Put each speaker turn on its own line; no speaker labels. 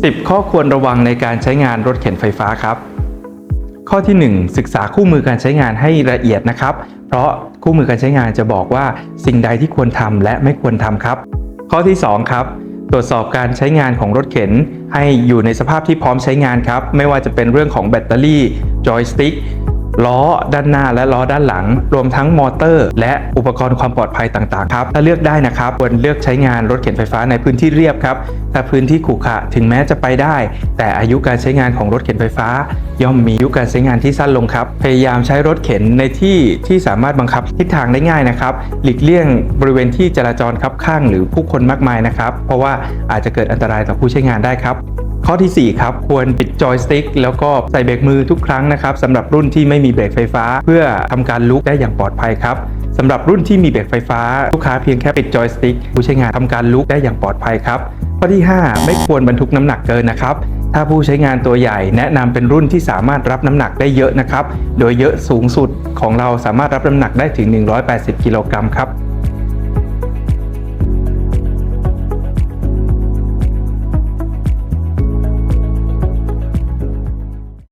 10 ข้อควรระวังในการใช้งานรถเข็นไฟฟ้าครับ ข้อที่ 1 ศึกษาคู่มือการใช้งานให้ละเอียดนะครับ เพราะคู่มือการใช้งานจะบอกว่าสิ่งใดที่ควรทำและไม่ควรทำครับ ข้อที่ 2 ครับ ตรวจสอบการใช้งานของรถเข็น ให้อยู่ในสภาพที่พร้อมใช้งานครับ ไม่ว่าจะเป็นเรื่องของแบตเตอรี่จอยสติ๊ก ล้อด้านหน้าและล้อด้านหลัง รวมทั้งมอเตอร์ และอุปกรณ์ความปลอดภัยต่างๆครับถ้าเลือกได้นะครับควรเลือกใช้งานรถเข็นไฟฟ้าในพื้นที่เรียบครับถ้าพื้นที่ขรุขระถึงแม้จะไปได้ แต่อายุการใช้งานของรถเข็นไฟฟ้า ย่อมมีอายุการใช้งานที่สั้นลงครับ พยายามใช้รถเข็นในที่ที่สามารถบังคับทิศทางได้ง่ายนะครับ หลีกเลี่ยงบริเวณที่จราจรคับข้างหรือผู้คนมากมายนะครับ เพราะว่าอาจจะเกิดอันตรายต่อผู้ใช้งานได้ครับ ข้อทีสี่ 4 ครับ ควรปิดจอยสติ๊กแล้วก็ใส่เบรกมือทุกครั้งนะครับสำหรับรุ่นที่ไม่มีเบรกไฟฟ้า เพื่อทำการลุกได้อย่างปลอดภัยครับสำหรับรุ่นที่มีเบรกไฟฟ้า ลูกค้าเพียงแค่ปิดจอยสติ๊กผู้ใช้งานทำการลุกได้อย่างปลอดภัยครับข้อที่ 5 ไม่ควรบรรทุกน้ำหนักเกินนะครับถ้าผู้ใช้งานตัวใหญ่แนะนำเป็นรุ่นที่สามารถรับน้ำหนักได้เยอะนะครับ โดยเยอะสูงสุดของเราสามารถรับน้ำหนักได้ถึง 180 กิโลกรัมครับ